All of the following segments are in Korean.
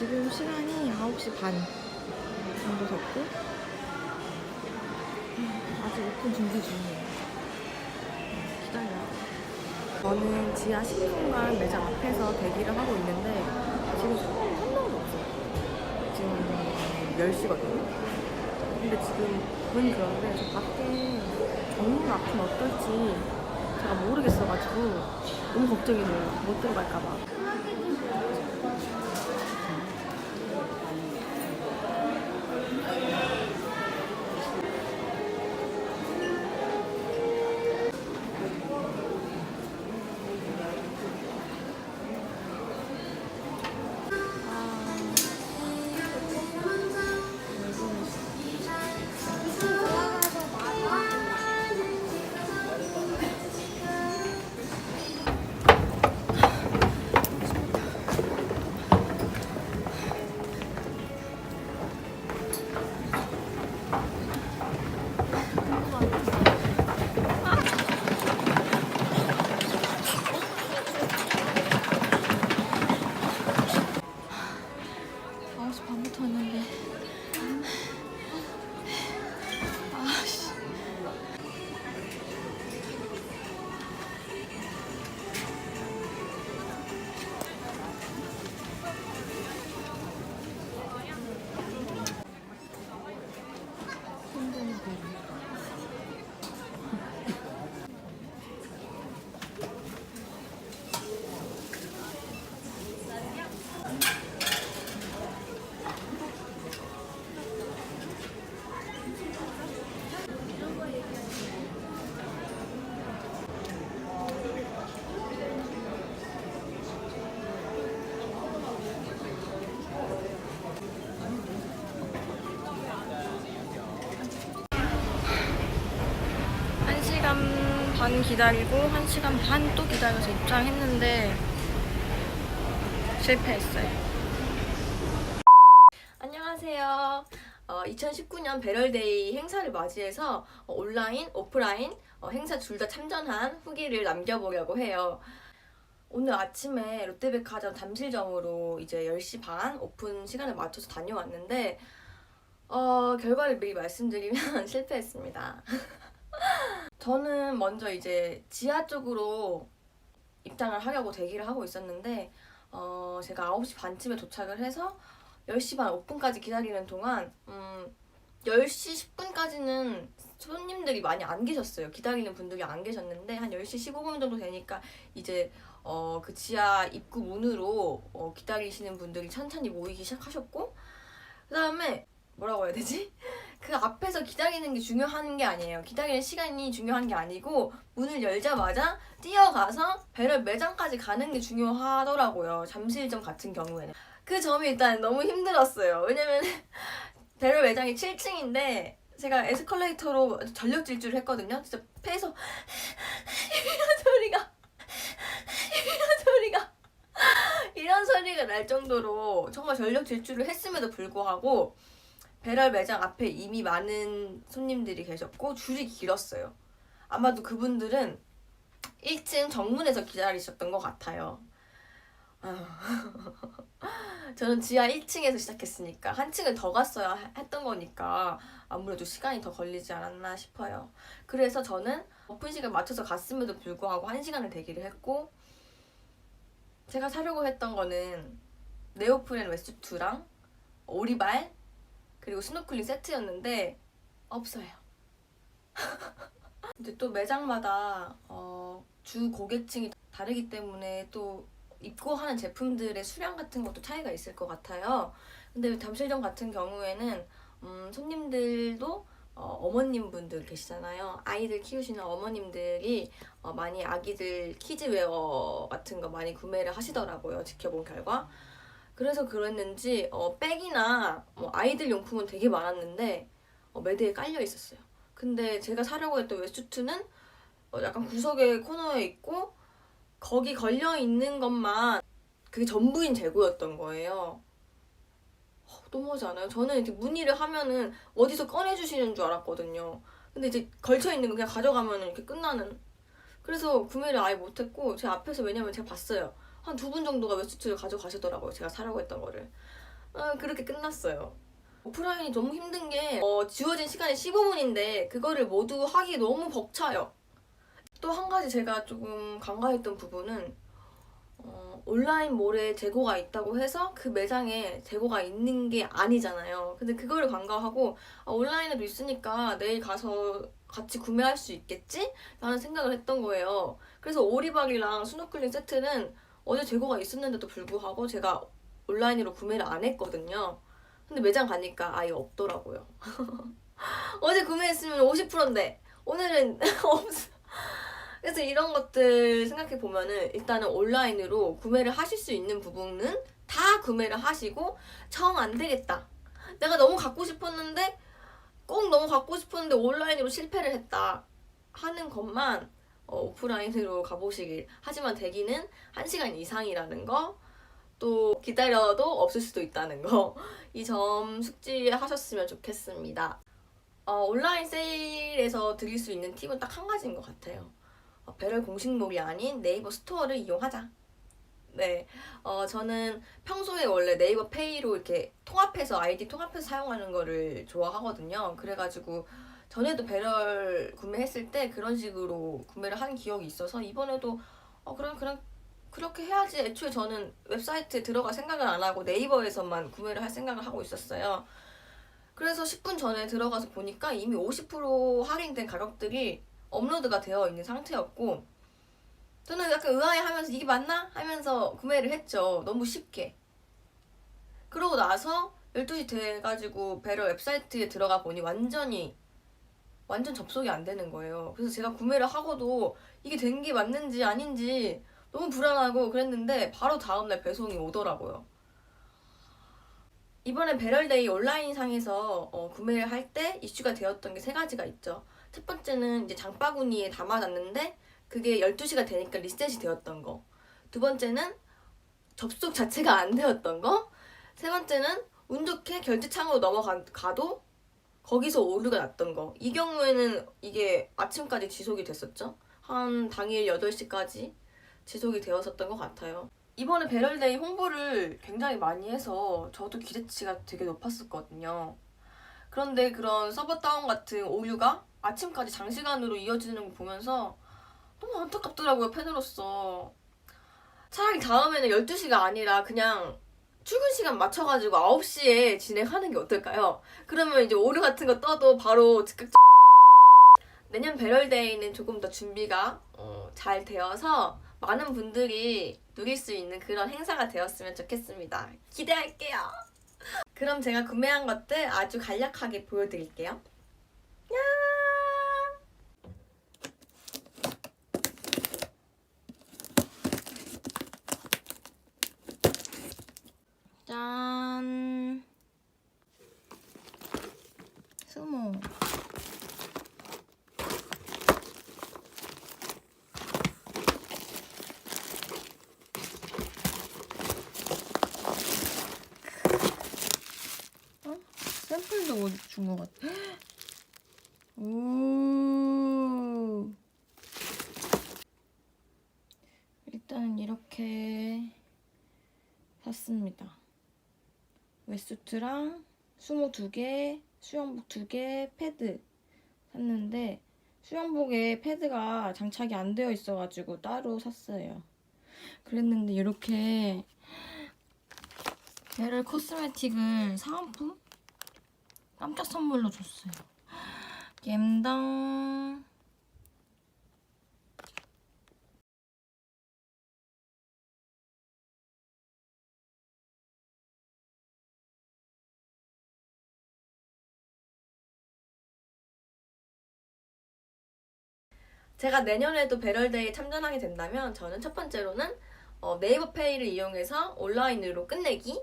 지금 시간이 9시 반 정도 됐고 음, 아직 오픈 준비 중이에요. 기다려요. 저는 지하 10분간 매장 앞에서 대기를 하고 있는데 지금 사람이 한 명도 없어요. 지금 10시거든요. 근데 지금 문 그런데 저 밖에 정문 앞은 어떨지 제가 모르겠어가지고 너무 걱정이 돼요. 못 들어갈까봐. 힘드는 거 한시간 반 기다리고 한시간 반 또 기다려서 입장했는데 실패했어요. 안녕하세요. 어, 2019년 배럴데이 행사를 맞이해서 어, 온라인, 오프라인 어, 행사 둘 다 참전한 후기를 남겨보려고 해요. 오늘 아침에 롯데백화점 잠실점으로 이제 10시 반 오픈 시간을 맞춰서 다녀왔는데 어, 결과를 미리 말씀드리면 실패했습니다. 저는 먼저 이제 지하 쪽으로 입장을 하려고 대기를 하고 있었는데 어, 제가 9시 반쯤에 도착을 해서 10시 반 오픈까지 기다리는 동안 음, 10시 10분까지는 손님들이 많이 안 계셨어요. 기다리는 분들이 안 계셨는데 한 10시 15분 정도 되니까 이제 어, 그 지하 입구 문으로 어, 기다리시는 분들이 천천히 모이기 시작하셨고 그 다음에 뭐라고 해야 되지? 그 앞에서 기다리는 게 중요한 게 아니에요. 기다리는 시간이 중요한 게 아니고 문을 열자마자 뛰어가서 배럴 매장까지 가는 게 중요하더라고요. 잠실점 같은 경우에는. 그 점이 일단 너무 힘들었어요. 왜냐면 배럴 매장이 7층인데 제가 에스컬레이터로 전력 질주를 했거든요. 진짜 폐에서 이런 소리가 이런 소리가 이런 소리가 날 정도로 정말 전력 질주를 했음에도 불구하고 배럴 매장 앞에 이미 많은 손님들이 계셨고 줄이 길었어요. 아마도 그분들은 1층 정문에서 기다리셨던 것 같아요. 아, 저는 지하 1층에서 시작했으니까 한 층을 더 갔어야 했던 거니까 아무래도 시간이 더 걸리지 않았나 싶어요. 그래서 저는 오픈 시간 맞춰서 갔음에도 불구하고 한 시간을 대기를 했고 제가 사려고 했던 거는 네오프렌 웨스트랑 오리발 그리고 스노클링 세트였는데 없어요. 이제 또 매장마다 어, 주 고객층이 다르기 때문에 또 입고 하는 제품들의 수량 같은 것도 차이가 있을 것 같아요. 근데 잠실점 같은 경우에는 음, 손님들도 어, 머님 분들 계시잖아요. 아이들 키우시는 어머님들이 어, 많이 아기들 키즈웨어 같은 거 많이 구매를 하시더라고요. 지켜본 결과. 그래서 그랬는지 어, 백이나 뭐 아이들 용품은 되게 많았는데 어, 매대에 깔려 있었어요. 근데 제가 사려고 했던 웨스트는 어, 약간 구석에 코너에 있고 거기 걸려 있는 것만 그게 전부인 재고였던 거예요. 어, 너무하지 않아요? 저는 이렇게 문의를 하면은 어디서 꺼내주시는 줄 알았거든요. 근데 이제 걸쳐 있는 거 그냥 가져가면 이렇게 끝나는. 그래서 구매를 아예 못했고 제 앞에서 왜냐면 제가 봤어요. 한 두 분 정도가 웨스트를 가져가시더라고요. 제가 사려고 했던 거를. 아, 그렇게 끝났어요. 오프라인이 너무 힘든 게 어, 지워진 시간이 15분인데 그거를 모두 하기 너무 벅차요. 또 한 가지 제가 조금 간과했던 부분은 어, 온라인 몰에 재고가 있다고 해서 그 매장에 재고가 있는 게 아니잖아요. 근데 그거를 간과하고 아, 온라인에도 있으니까 내일 가서 같이 구매할 수 있겠지? 라는 생각을 했던 거예요. 그래서 오리발이랑 스노클링 세트는 어제 재고가 있었는데도 불구하고 제가 온라인으로 구매를 안 했거든요. 근데 매장 가니까 아예 없더라고요. 어제 구매했으면 50%인데 오늘은 없어. 그래서 이런 것들 생각해 보면은 일단은 온라인으로 구매를 하실 수 있는 부분은 다 구매를 하시고 정 안 되겠다. 내가 너무 갖고 싶었는데 꼭 너무 갖고 싶었는데 온라인으로 실패를 했다 하는 것만 어, 오프라인으로 가보시길. 하지만 대기는 1시간 이상이라는 거, 또 기다려도 없을 수도 있다는 거, 이 점 숙지하셨으면 좋겠습니다. 어, 온라인 세일에서 드릴 수 있는 팁은 딱 한 가지인 것 같아요. 어, 배럴 공식몰이 아닌 네이버 스토어를 이용하자. 네, 어, 저는 평소에 원래 네이버 페이로 이렇게 통합해서 아이디 통합해서 사용하는 거를 좋아하거든요. 그래가지고 전에도 배럴 구매했을 때 그런 식으로 구매를 한 기억이 있어서 이번에도 어 그럼 그냥 그렇게 해야지 애초에 저는 웹사이트에 들어갈 생각을 안 하고 네이버에서만 구매를 할 생각을 하고 있었어요. 그래서 10분 전에 들어가서 보니까 이미 50% 할인된 가격들이 업로드가 되어 있는 상태였고 저는 약간 의아해하면서 이게 맞나 하면서 구매를 했죠. 너무 쉽게. 그러고 나서 12시 돼가지고 배럴 웹사이트에 들어가 보니 완전히 완전 접속이 안 되는 거예요. 그래서 제가 구매를 하고도 이게 된 게 맞는지 아닌지 너무 불안하고 그랬는데 바로 다음날 배송이 오더라고요. 이번에 배럴데이 온라인 상에서 어, 구매를 할 때 이슈가 되었던 게 세 가지가 있죠. 첫 번째는 이제 장바구니에 담아놨는데 그게 12시가 되니까 리셋이 되었던 거. 두 번째는 접속 자체가 안 되었던 거. 세 번째는 운 좋게 결제창으로 넘어가도 거기서 오류가 났던 거. 이 경우에는 이게 아침까지 지속이 됐었죠. 한 당일 8시까지 지속이 되었었던 것 같아요. 이번에 배럴데이 홍보를 굉장히 많이 해서 저도 기대치가 되게 높았었거든요. 그런데 그런 서버 다운 같은 오류가 아침까지 장시간으로 이어지는 거 보면서 너무 안타깝더라고요, 팬으로서. 차라리 다음에는 12시가 아니라 그냥 출근 시간 맞춰가지고 9시에 진행하는 게 어떨까요? 그러면 이제 오류 같은 거 떠도 바로 즉각 내년 배럴데이는 조금 더 준비가 어, 잘 되어서 많은 분들이 누릴 수 있는 그런 행사가 되었으면 좋겠습니다. 기대할게요. 그럼 제가 구매한 것들 아주 간략하게 보여드릴게요. 야! 짠. 스모. 어? 샘플도 준 것 같아. 오. 일단 이렇게 샀습니다. 웨스트랑 수모 두 개, 수영복 두 개, 패드 샀는데 수영복에 패드가 장착이 안 되어 있어가지고 따로 샀어요. 그랬는데 이렇게 베럴 코스메틱을 사은품 깜짝 선물로 줬어요. 갬당 제가 내년에도 배럴데이에 참전하게 된다면 저는 첫 번째로는 어, 네이버 페이를 이용해서 온라인으로 끝내기.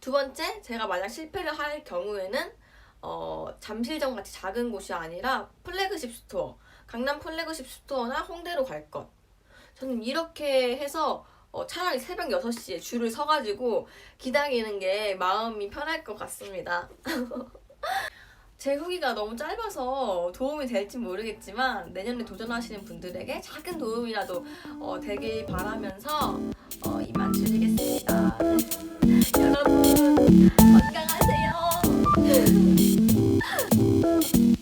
두 번째, 제가 만약 실패를 할 경우에는 어, 잠실점 같이 작은 곳이 아니라 플래그십 스토어, 강남 플래그십 스토어나 홍대로 갈 것. 저는 이렇게 해서 어, 차라리 새벽 6시에 줄을 서가지고 기다리는 게 마음이 편할 것 같습니다. 제 후기가 너무 짧아서 도움이 될지 모르겠지만 내년에 도전하시는 분들에게 작은 도움이라도 어, 되길 바라면서 어, 이만 드리겠습니다. 여러분 건강 thank you